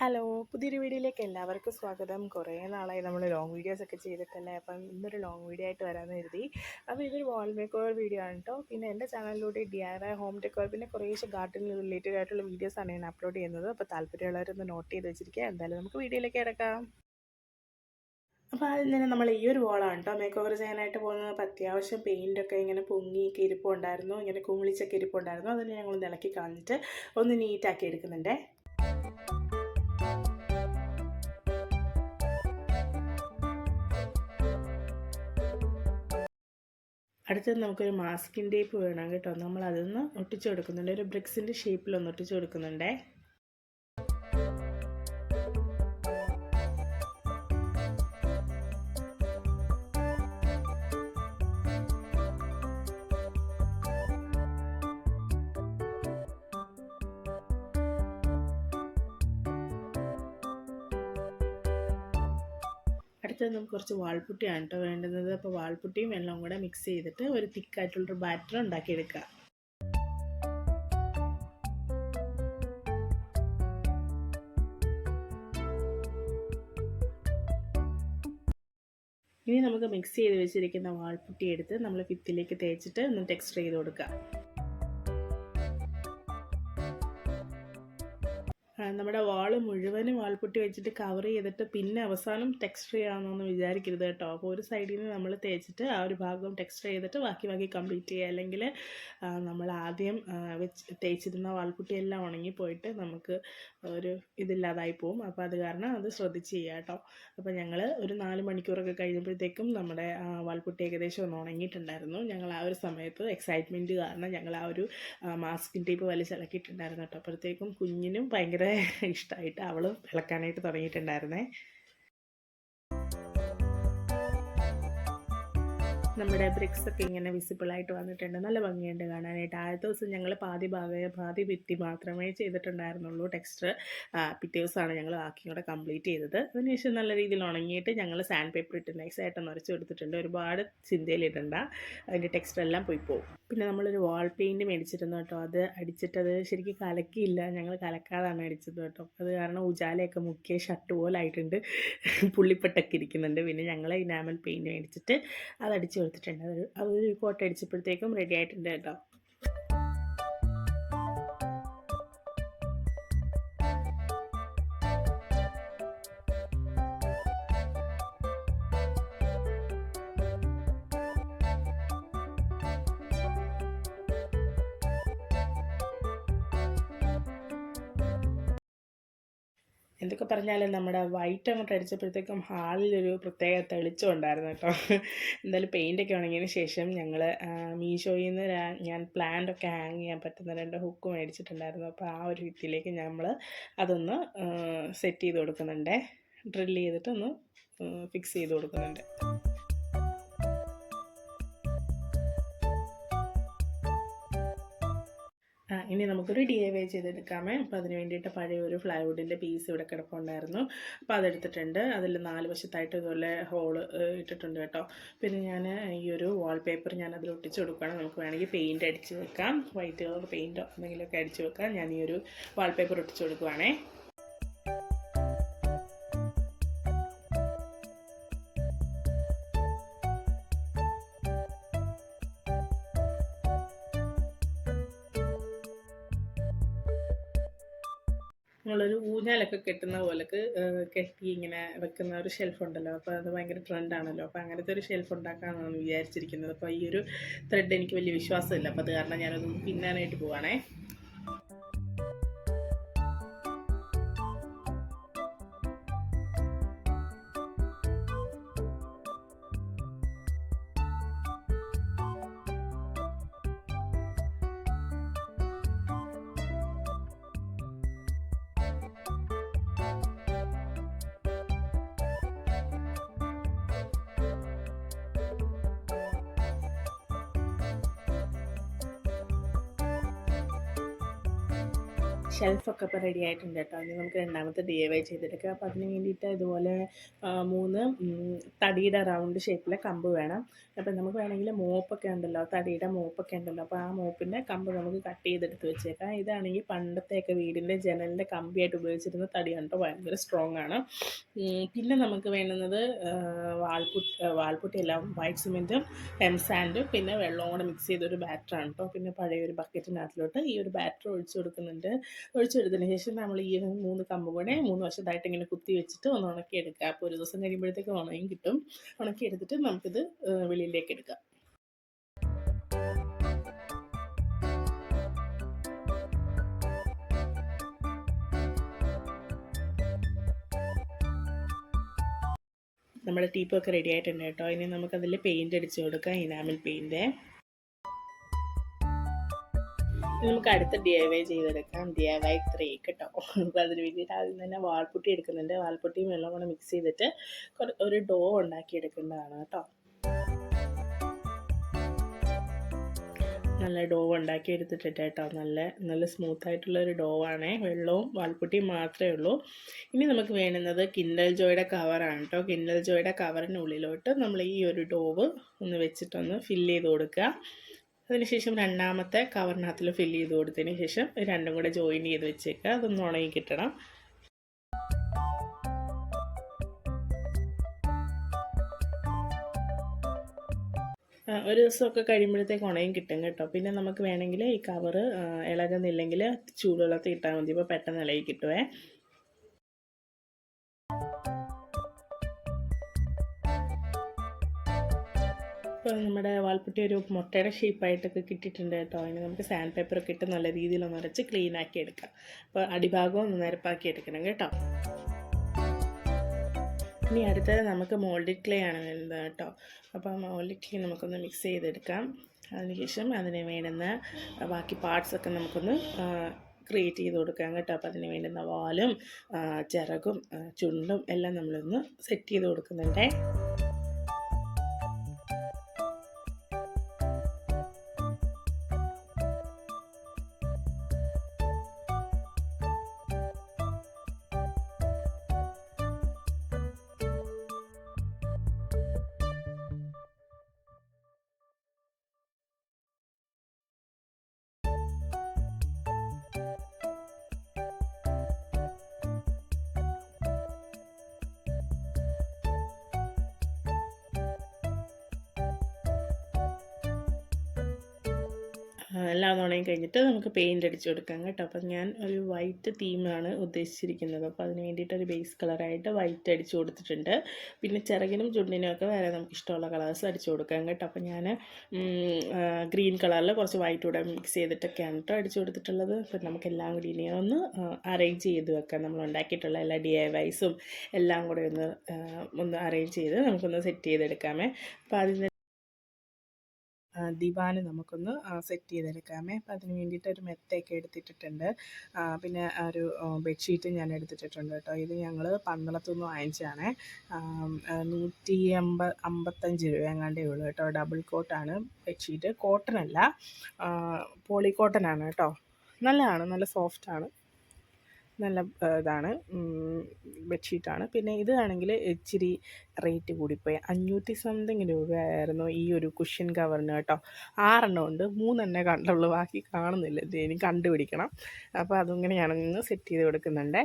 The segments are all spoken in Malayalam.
ഹലോ പുതിയൊരു വീഡിയോയിലേക്ക് എല്ലാവർക്കും സ്വാഗതം. കുറേ നാളായി നമ്മൾ ലോങ് വീഡിയോസ് ഒക്കെ ചെയ്തിട്ടല്ലേ അപ്പം ഇന്നൊരു ലോങ് വീഡിയോ ആയിട്ട് വരാമെന്ന് കരുതി. അപ്പോൾ ഇതൊരു വാൾ മേക്കോവർ വീഡിയോ ആണ് കേട്ടോ പിന്നെ എന്റെ ചാനലിലൂടെ D R I home decor പിന്നെ കുറേശ്ശെ ഗാർഡൻ റിലേറ്റഡ് ആയിട്ടുള്ള വീഡിയോസാണ് ഞാൻ അപ്ലോഡ് ചെയ്യുന്നത്. അപ്പോൾ താല്പര്യമുള്ളവരൊന്ന് നോട്ട് ചെയ്ത് വെച്ചിരിക്കുക. എന്തായാലും നമുക്ക് വീഡിയോയിലേക്ക് കിടക്കാം. അപ്പോൾ ആദ്യം തന്നെ നമ്മൾ ഈ ഒരു വോളാണ് കേട്ടോ മേക്ക് ഓവർ ചെയ്യാനായിട്ട് പോകുന്നത്. അപ്പോൾ അത്യാവശ്യം പെയിന്റൊക്കെ ഇങ്ങനെ പൊങ്ങിയൊക്കെ ഇരിപ്പുണ്ടായിരുന്നു. ഇങ്ങനെ കുമിളിച്ചൊക്കെ ഇരിപ്പുണ്ടായിരുന്നു. അതിന് ഞങ്ങൾ ഇളക്കി കളഞ്ഞിട്ട് ഒന്ന് നീറ്റാക്കി എടുക്കുന്നുണ്ടേ. അടുത്തത് നമുക്കൊരു മാസ്കിൻ ടേപ്പ് വേണം കേട്ടോ. നമ്മൾ അതൊന്ന് ഒട്ടിച്ചു കൊടുക്കുന്നുണ്ട്. ഒരു ബ്രിക്സിന്റെ ഷേപ്പിലൊന്ന് ഒട്ടിച്ചു കൊടുക്കുന്നുണ്ടേ. അടുത്തത് നമുക്ക് കുറച്ച് വാൾപുട്ടിയാണ് കേട്ടോ വേണ്ടുന്നത്. അപ്പോൾ വാൾപുട്ടിയും വെള്ളവും കൂടെ മിക്സ് ചെയ്തിട്ട് ഒരു തിക്കായിട്ടുള്ളൊരു ബാറ്റർ ഉണ്ടാക്കിയെടുക്കുക. ഇനി നമുക്ക് മിക്സ് ചെയ്ത് വെച്ചിരിക്കുന്ന വാൾപുട്ടി എടുത്ത് നമ്മൾ ഫിത്തിലേക്ക് തേച്ചിട്ട് ഒന്ന് ടെക്സ്റ്റർ ചെയ്ത് കൊടുക്കുക. നമ്മുടെ വാൾ മുഴുവനും വാൾപുട്ടി വെച്ചിട്ട് കവർ ചെയ്തിട്ട് പിന്നെ അവസാനം ടെക്സ്റ്റർ ചെയ്യാമെന്നൊന്ന് വിചാരിക്കരുത് കേട്ടോ. അപ്പോൾ ഒരു സൈഡിൽ നിന്ന് നമ്മൾ തേച്ചിട്ട് ആ ഒരു ഭാഗം ടെക്സ്റ്റർ ചെയ്തിട്ട് ബാക്കി ബാക്കി കംപ്ലീറ്റ് ചെയ്യുക. അല്ലെങ്കിൽ നമ്മൾ ആദ്യം വെച്ച് തേച്ചിരുന്ന വാൾപുട്ടി എല്ലാം ഉണങ്ങിപ്പോയിട്ട് നമുക്ക് ഒരു ഇതില്ലാതായി പോകും അപ്പോൾ അത് കാരണം അത് ശ്രദ്ധിച്ച് ചെയ്യുക കേട്ടോ. അപ്പോൾ ഞങ്ങൾ ഒരു നാല് മണിക്കൂറൊക്കെ കഴിഞ്ഞപ്പോഴത്തേക്കും നമ്മുടെ വാൾപുട്ടി ഏകദേശം ഒന്ന് ഉണങ്ങിയിട്ടുണ്ടായിരുന്നു. ഞങ്ങൾ ആ ഒരു സമയത്ത് എക്സൈറ്റ്മെന്റ് കാരണം ഞങ്ങൾ ആ ഒരു മാസ്കിൻ ടേപ്പ് വലിച്ചിളക്കിയിട്ടുണ്ടായിരുന്നു കേട്ടോ. അപ്പോഴത്തേക്കും കുഞ്ഞിനും ഭയങ്കര ഇഷ്ടമായിട്ട് അവൾ വിളക്കാനായിട്ട് തുടങ്ങിയിട്ടുണ്ടായിരുന്നേ. നമ്മുടെ ബ്രിക്സ് ഒക്കെ ഇങ്ങനെ വിസിബിൾ ആയിട്ട് വന്നിട്ടുണ്ട്. നല്ല ഭംഗിയുണ്ട് കാണാനായിട്ട്. ആദ്യത്തെ ദിവസം ഞങ്ങൾ പാതി ഭാഗ പാതി ഭിത്തി മാത്രമേ ചെയ്തിട്ടുണ്ടായിരുന്നുള്ളൂ. ടെക്സ്റ്റർ പിറ്റേ ദിവസമാണ് ഞങ്ങൾ ബാക്കി കൂടെ കംപ്ലീറ്റ് ചെയ്തത്. അതിനുശേഷം നല്ല രീതിയിൽ ഉണങ്ങിയിട്ട് ഞങ്ങൾ സാൻഡ് പേപ്പർ ഇട്ട് നൈസായിട്ട് നിറച്ച് കൊടുത്തിട്ടുണ്ട് ഒരുപാട് ചിന്തയിലിടണ്ട അതിന്റെ ടെക്സ്റ്റർ എല്ലാം പോയി പോകും പിന്നെ നമ്മളൊരു വാൾ പെയിന്റ് മേടിച്ചിരുന്നു കേട്ടോ. അത് അടിച്ചിട്ടത് ശരിക്കും കലക്കിയില്ല. ഞങ്ങൾ കലക്കാതാണ് അടിച്ചത് കേട്ടോ. അത് കാരണം ഉജാലയൊക്കെ മുക്കിയ ഷർട്ട് പോലെ ആയിട്ടുണ്ട്. പുള്ളിപ്പെട്ടൊക്കെ ഇരിക്കുന്നുണ്ട്. പിന്നെ ഞങ്ങൾ ഇനാമൽ പെയിന്റ് മേടിച്ചിട്ട് അത് അടിച്ച് കൊടുത്തിട്ടുണ്ട്. അതൊരു അതൊരു കോട്ട അടിച്ചപ്പോഴത്തേക്കും റെഡി ആയിട്ടുണ്ട് കേട്ടോ. എന്തൊക്കെ പറഞ്ഞാലും നമ്മുടെ വൈറ്റ് അങ്ങോട്ട് അടിച്ചപ്പോഴത്തേക്കും ഹാളിലൊരു പ്രത്യേക തെളിച്ചം ഉണ്ടായിരുന്നു കേട്ടോ. എന്തായാലും പെയിന്റൊക്കെ ഉണങ്ങിയതിന് ശേഷം ഞങ്ങൾ മീഷോയിൽ നിന്ന് ഞാൻ പ്ലാന്റൊക്കെ ഹാങ് ചെയ്യാൻ പറ്റുന്ന രണ്ട് ഹുക്ക് മേടിച്ചിട്ടുണ്ടായിരുന്നു. അപ്പോൾ ആ ഒരു ഭിത്തിയിലേക്ക് നമ്മൾ അതൊന്ന് സെറ്റ് ചെയ്ത് കൊടുക്കുന്നുണ്ട്. ഡ്രിൽ ചെയ്തിട്ടൊന്ന് ഫിക്സ് ചെയ്ത് കൊടുക്കുന്നുണ്ട്. ഇനി നമുക്കൊരു ഡി എ വൈ ചെയ്തെടുക്കാമേ. അപ്പോൾ അതിന് വേണ്ടിയിട്ട് പഴയ ഒരു ഫ്ലൈവുഡിന്റെ പീസ് ഇവിടെ കിടപ്പുണ്ടായിരുന്നു. അപ്പോൾ അതെടുത്തിട്ടുണ്ട്. അതിൽ നാല് വശത്തായിട്ട് ഇതുപോലെ ഹോൾ ഇട്ടിട്ടുണ്ട് കേട്ടോ. പിന്നെ ഞാൻ ഈ ഒരു വാൾപേപ്പർ ഞാൻ അതിൽ ഒട്ടിച്ച് കൊടുക്കുകയാണ്. നമുക്ക് വേണമെങ്കിൽ പെയിന്റ് അടിച്ച് വെക്കാം. വൈറ്റ് കളർ പെയിന്റോ എന്തെങ്കിലുമൊക്കെ അടിച്ച് വെക്കാം. ഞാൻ ഈ ഒരു വാൾപേപ്പർ ഒട്ടിച്ച് കൊടുക്കുവാണേ. നമ്മളൊരു കെട്ടുന്ന പോലൊക്കെ കെട്ടി ഇങ്ങനെ വെക്കുന്ന ഒരു ഷെൽഫ് ഉണ്ടല്ലോ. അപ്പോൾ അത് ഭയങ്കര ട്രെൻഡാണല്ലോ അപ്പോൾ അങ്ങനത്തെ ഒരു ഷെൽഫ് ഉണ്ടാക്കാമെന്നാണ് വിചാരിച്ചിരിക്കുന്നത്. അപ്പോൾ ഈ ഒരു ത്രെഡ് എനിക്ക് വലിയ വിശ്വാസമില്ല. അപ്പോൾ അത് കാരണം ഞാനത് പിന്നാനായിട്ട് പോവാണേ. ഷെൽഫൊക്കെ ഇപ്പോൾ റെഡി ആയിട്ടുണ്ട് കേട്ടോ. ഇനി നമുക്ക് രണ്ടാമത്തെ ഡി എ വൈ ചെയ്തെടുക്കാം. അപ്പോൾ അതിന് വേണ്ടിയിട്ട് ഇതുപോലെ മൂന്ന് തടിയുടെ റൗണ്ട് ഷേപ്പിലെ കമ്പ് വേണം. അപ്പോൾ നമുക്ക് വേണമെങ്കിൽ മോപ്പൊക്കെ ഉണ്ടല്ലോ തടിയുടെ മോപ്പൊക്കെ ഉണ്ടല്ലോ. അപ്പോൾ ആ മോപ്പിന്റെ കമ്പ് നമുക്ക് കട്ട് ചെയ്തെടുത്ത് വെച്ചേക്കാം. ഇതാണെങ്കിൽ പണ്ടത്തെയൊക്കെ വീടിന്റെ ജനലിന്റെ കമ്പിയായിട്ട് ഉപയോഗിച്ചിരുന്ന തടിയാണ് കേട്ടോ ഭയങ്കര സ്ട്രോങ് ആണ്. പിന്നെ നമുക്ക് വേണ്ടുന്നത് വാൾപുട്ട് വാൾപുട്ടിയല്ല വൈറ്റ് സിമെന്റും എം സാൻഡും പിന്നെ വെള്ളവും കൂടെ മിക്സ് ചെയ്തൊരു ബാറ്ററാണ് കേട്ടോ. പിന്നെ പഴയ ഒരു ബക്കറ്റിനകത്തിലോട്ട് ഈ ഒരു ബാറ്റർ ഒഴിച്ചു കൊടുക്കുന്നുണ്ട്. ഒഴിച്ചെടുത്തതിന് ശേഷം നമ്മൾ ഈ മൂന്ന് കമ്പ് കൂടെ മൂന്ന് വശത്തായിട്ട് ഇങ്ങനെ കുത്തി വെച്ചിട്ട് ഒന്ന് ഉണക്കി എടുക്കുക. അപ്പോൾ ഒരു ദിവസം കഴിയുമ്പോഴത്തേക്ക് ഉണങ്ങി കിട്ടും. ഉണക്കി എടുത്തിട്ട് നമുക്കിത് വെളിയിലേക്ക് എടുക്കാം. നമ്മുടെ ടീപ്പൊക്കെ റെഡി ആയിട്ടുണ്ട് കേട്ടോ. ഇനി നമുക്കതിൽ പെയിന്റ് അടിച്ച് കൊടുക്കാം ഇനാമിൽ പെയിന്റ് നമുക്ക് അടുത്ത ഡി ഐ വൈ ചെയ്തെടുക്കാം. ഡി ഐ വൈ ത്രീ കേട്ടോ. അപ്പോൾ അതിന് വേണ്ടിയിട്ട് ആദ്യം തന്നെ വാൾപുട്ടി എടുക്കുന്നുണ്ട്. വാൾപുട്ടിയും വെള്ളം കൂടെ മിക്സ് ചെയ്തിട്ട് ഒരു ഡോ ഉണ്ടാക്കി എടുക്കേണ്ടതാണ് കേട്ടോ. നല്ല ഡോ ഉണ്ടാക്കി എടുത്തിട്ടിട്ട് കേട്ടോ. നല്ല നല്ല സ്മൂത്ത് ആയിട്ടുള്ള ഒരു ഡോ ആണേ. വെള്ളവും വാൽപ്പുട്ടിയും മാത്രമേ ഉള്ളൂ. ഇനി നമുക്ക് വേണ്ടുന്നത് കിൻഡൽ ജോയുടെ കവറാണ് കേട്ടോ. കിൻഡൽ ജോയുടെ കവറിനുള്ളിലോട്ട് നമ്മൾ ഈ ഒരു ഡോവ് ഒന്ന് വെച്ചിട്ടൊന്ന് ഫില്ല് ചെയ്ത് കൊടുക്കുക. അതിനുശേഷം രണ്ടാമത്തെ കവറിനകത്തിൽ ഫില്ല് ചെയ്ത് കൊടുത്തതിന് ശേഷം രണ്ടും കൂടെ ജോയിൻ ചെയ്ത് വെച്ചേക്കുക. അതൊന്ന് ഉണങ്ങി കിട്ടണം. ഒരു ദിവസമൊക്കെ കഴിയുമ്പോഴത്തേക്ക് ഉണയും കിട്ടും കേട്ടോ. പിന്നെ നമുക്ക് വേണമെങ്കിൽ ഈ കവറ് ഇളകുന്നില്ലെങ്കിൽ ചൂടുവെള്ളത്തിൽ ഇട്ടാൽ മതി. ഇപ്പോൾ പെട്ടെന്ന് ഇളകി കിട്ടുവേ. നമ്മുടെ വാൽപ്പുട്ടി ഒരു മുട്ടയുടെ ഷേപ്പായിട്ടൊക്കെ കിട്ടിയിട്ടുണ്ട് കേട്ടോ. അതിന് നമുക്ക് സാൻഡ് പേപ്പറൊക്കെ ഇട്ട് നല്ല രീതിയിലൊന്ന് അരച്ച് ക്ലീൻ ആക്കി എടുക്കാം. അപ്പോൾ അടിഭാഗം ഒന്ന് നിരപ്പാക്കി എടുക്കണം കേട്ടോ. ഇനി അടുത്തത് നമുക്ക് മോൾഡിഡ് ക്ലേ ആണ് വരുന്നത് കേട്ടോ. അപ്പോൾ മോൾഡിഡ് ക്ലേ നമുക്കൊന്ന് മിക്സ് ചെയ്തെടുക്കാം. അതിനുശേഷം അതിന് വേണ്ടുന്ന ബാക്കി പാർട്സൊക്കെ നമുക്കൊന്ന് ക്രിയേറ്റ് ചെയ്ത് കൊടുക്കാം കേട്ടോ. അപ്പോൾ അതിന് വേണ്ടുന്ന വാലും ചിറകും ചുണ്ടും എല്ലാം നമ്മളൊന്ന് സെറ്റ് ചെയ്ത് കൊടുക്കുന്നുണ്ടേ. എല്ലാം ഉണങ്ങി കഴിഞ്ഞിട്ട് നമുക്ക് പെയിന്റ് അടിച്ച് കൊടുക്കാം കേട്ടോ. അപ്പം ഞാൻ ഒരു വൈറ്റ് തീമാണ് ഉദ്ദേശിച്ചിരിക്കുന്നത്. അപ്പോൾ അതിന് വേണ്ടിയിട്ട് ഒരു ബേസ് കളറായിട്ട് വൈറ്റ് അടിച്ച് കൊടുത്തിട്ടുണ്ട്. പിന്നെ ചിറകിനും ചുണ്ടിനും ഒക്കെ വേറെ നമുക്ക് ഇഷ്ടമുള്ള കളേഴ്സ് അടിച്ച് കൊടുക്കാം കേട്ടോ. അപ്പം ഞാൻ ഗ്രീൻ കളറിൽ കുറച്ച് വൈറ്റ് കൂടെ മിക്സ് ചെയ്തിട്ടൊക്കെയാണ് കേട്ടോ അടിച്ച് കൊടുത്തിട്ടുള്ളത്. അപ്പം നമുക്ക് എല്ലാം കൂടി ഇനി ഒന്ന് അറേഞ്ച് ചെയ്ത് വെക്കാം. നമ്മൾ ഉണ്ടാക്കിയിട്ടുള്ള എല്ലാ ഡി ഐ വൈസും എല്ലാം കൂടെ ഒന്ന് ഒന്ന് അറേഞ്ച് ചെയ്ത് നമുക്കൊന്ന് സെറ്റ് ചെയ്തെടുക്കാമേ. അപ്പോൾ അതിന് ദിവാന് നമുക്കൊന്ന് സെറ്റ് ചെയ്തെടുക്കാമേ. അപ്പം അതിന് വേണ്ടിയിട്ട് ഒരു മെത്തയൊക്കെ എടുത്തിട്ടിട്ടുണ്ട്. പിന്നെ ഒരു ബെഡ്ഷീറ്റ് ഞാൻ എടുത്തിട്ടുണ്ട് കേട്ടോ. ഇത് ഞങ്ങൾ പന്തളത്തുനിന്ന് നിന്ന് വാങ്ങിച്ചതാണ്. നൂറ്റി അമ്പ അമ്പത്തഞ്ച് രൂപ എങ്ങാണ്ടേ ഉള്ളൂ കേട്ടോ. ഡബിൾ കോട്ടാണ് ബെഡ്ഷീറ്റ്. കോട്ടൺ അല്ല പോളി കോട്ടൺ ആണ് കേട്ടോ. നല്ലതാണ് നല്ല സോഫ്റ്റാണ് നല്ല ഇതാണ്. ബെഡ്ഷീറ്റാണ്. പിന്നെ ഇത് ആണെങ്കിൽ ഇച്ചിരി റേറ്റ് കൂടിപ്പോയി. അഞ്ഞൂറ്റി സംതിങ് രൂപയായിരുന്നു ഈ ഒരു കുഷ്യൻ കവറിന് കേട്ടോ. ആറെണ്ണം ഉണ്ട്. മൂന്നെണ്ണേ കണ്ടുള്ളൂ. ബാക്കി കാണുന്നില്ല. ഇനി കണ്ടുപിടിക്കണം. അപ്പോൾ അതിങ്ങനെ ഞാനൊന്ന് സെറ്റ് ചെയ്ത് കൊടുക്കുന്നുണ്ടേ.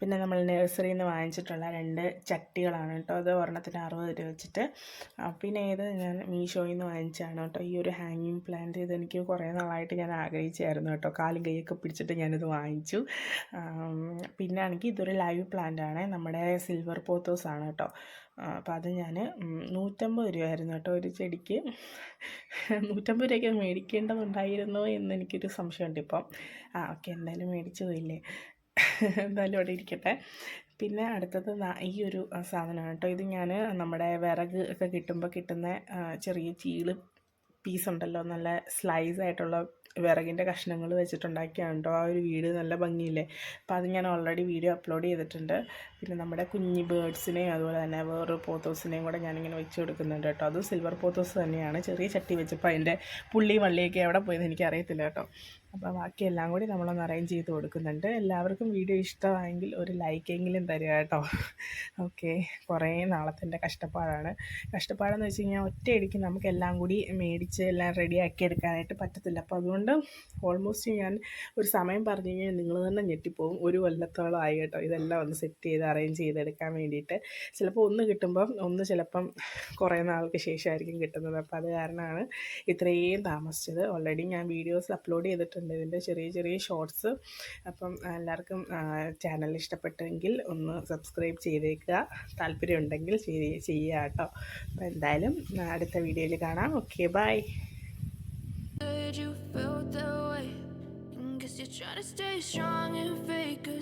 പിന്നെ നമ്മൾ നഴ്സറിയിൽ നിന്ന് വാങ്ങിച്ചിട്ടുള്ള രണ്ട് ചട്ടികളാണ് കേട്ടോ. അത് ഒരെണ്ണത്തിന് അറുപത് രൂപ വെച്ചിട്ട്. പിന്നെ ഇത് ഞാൻ മീഷോയിൽ നിന്ന് വാങ്ങിച്ചതാണ് കേട്ടോ. ഈ ഒരു ഹാങ്ങിങ് പ്ലാന്റ് ഇത് എനിക്ക് കുറേ നാളായിട്ട് ഞാൻ ആഗ്രഹിച്ചായിരുന്നു കേട്ടോ. കാലും കൈയൊക്കെ പിടിച്ചിട്ട് ഞാനിത് വാങ്ങിച്ചു. പിന്നെ ആണെങ്കിൽ ഇതൊരു ലൈവ് പ്ലാന്റ് ആണ്. നമ്മുടെ സിൽവർ പോത്തോസ് ആണ് കേട്ടോ. അപ്പോൾ അത് ഞാൻ നൂറ്റമ്പത് രൂപയായിരുന്നു കേട്ടോ ഒരു ചെടിക്ക്. നൂറ്റമ്പത് രൂപയ്ക്ക് മേടിക്കേണ്ടതുണ്ടായിരുന്നോ എന്ന് എനിക്കൊരു സംശയമുണ്ട് ഇപ്പം. ആ ഓക്കെ എന്തായാലും മേടിച്ചു പോയില്ലേ. എന്തായാലും അവിടെ ഇരിക്കട്ടെ. പിന്നെ അടുത്തത് ഈ ഒരു സാധനമാണ് കേട്ടോ. ഇത് ഞാൻ നമ്മുടെ വിറക് ഒക്കെ കിട്ടുമ്പോൾ കിട്ടുന്ന ചെറിയ ചീൾ പീസ് ഉണ്ടല്ലോ. നല്ല സ്ലൈസ് ആയിട്ടുള്ള വിറകിന്റെ കഷ്ണങ്ങൾ വെച്ചിട്ടുണ്ടാക്കിയാണ് കേട്ടോ. ആ ഒരു വീട് നല്ല ഭംഗിയില്ലേ? അപ്പോൾ അത് ഞാൻ ഓൾറെഡി വീഡിയോ അപ്ലോഡ് ചെയ്തിട്ടുണ്ട്. പിന്നെ നമ്മുടെ കുഞ്ഞി ബേഡ്സിനെയും അതുപോലെ തന്നെ വേറൊരു പോത്തോസിനെയും കൂടെ ഞാനിങ്ങനെ വെച്ച് കൊടുക്കുന്നുണ്ട് കേട്ടോ. അതും സിൽവർ പോത്തോസ് തന്നെയാണ്. ചെറിയ ചട്ടി വെച്ചപ്പോൾ അതിന്റെ പുള്ളി വള്ളിയൊക്കെ എവിടെ പോയെന്ന് എനിക്ക് അറിയത്തില്ല കേട്ടോ. അപ്പോൾ ബാക്കി എല്ലാം കൂടി നമ്മളൊന്ന് അറേഞ്ച് ചെയ്ത് കൊടുക്കുന്നുണ്ട്. എല്ലാവർക്കും വീഡിയോ ഇഷ്ടമായെങ്കിൽ ഒരു ലൈക്കെങ്കിലും തരിക കേട്ടോ. ഓക്കെ കുറേ നാളത്തിന്റെ കഷ്ടപ്പാടാണ്. കഷ്ടപ്പാടെന്ന് വെച്ച് കഴിഞ്ഞാൽ ഒറ്റയടിക്ക് നമുക്ക് എല്ലാം കൂടി മേടിച്ച് എല്ലാം റെഡിയാക്കി എടുക്കാനായിട്ട് പറ്റത്തില്ല. അപ്പോൾ അതുകൊണ്ട് ഓൾമോസ്റ്റ് ഞാൻ ഒരു സമയം പറഞ്ഞു കഴിഞ്ഞാൽ നിങ്ങൾ തന്നെ ഞെട്ടിപ്പോവും. ഒരു കൊല്ലത്തോളം ആയി കേട്ടോ. ഇതെല്ലാം ഒന്ന് സെറ്റ് ചെയ്ത് അറേഞ്ച് ചെയ്തെടുക്കാൻ വേണ്ടിയിട്ട്. ചിലപ്പോൾ ഒന്ന് കിട്ടുമ്പം ഒന്ന് ചിലപ്പം കുറേ നാൾക്ക് ശേഷമായിരിക്കും കിട്ടുന്നത്. അപ്പോൾ അത് കാരണമാണ് ഇത്രയും താമസിച്ചത്. ഓൾറെഡി ഞാൻ വീഡിയോസ് അപ്ലോഡ് ചെയ്തിട്ടുണ്ട് ഇതിന്റെ ചെറിയ ചെറിയ ഷോർട്സ് അപ്പം എല്ലാവർക്കും ചാനൽ ഇഷ്ടപ്പെട്ടെങ്കിൽ ഒന്ന് സബ്സ്ക്രൈബ് ചെയ്തേക്കുക. താല്പര്യമുണ്ടെങ്കിൽ ചെയ്യ- ചെയ്യുക കേട്ടോ. അപ്പോൾ എന്തായാലും അടുത്ത വീഡിയോയിൽ കാണാം. Okay bye you're trying to stay strong and fake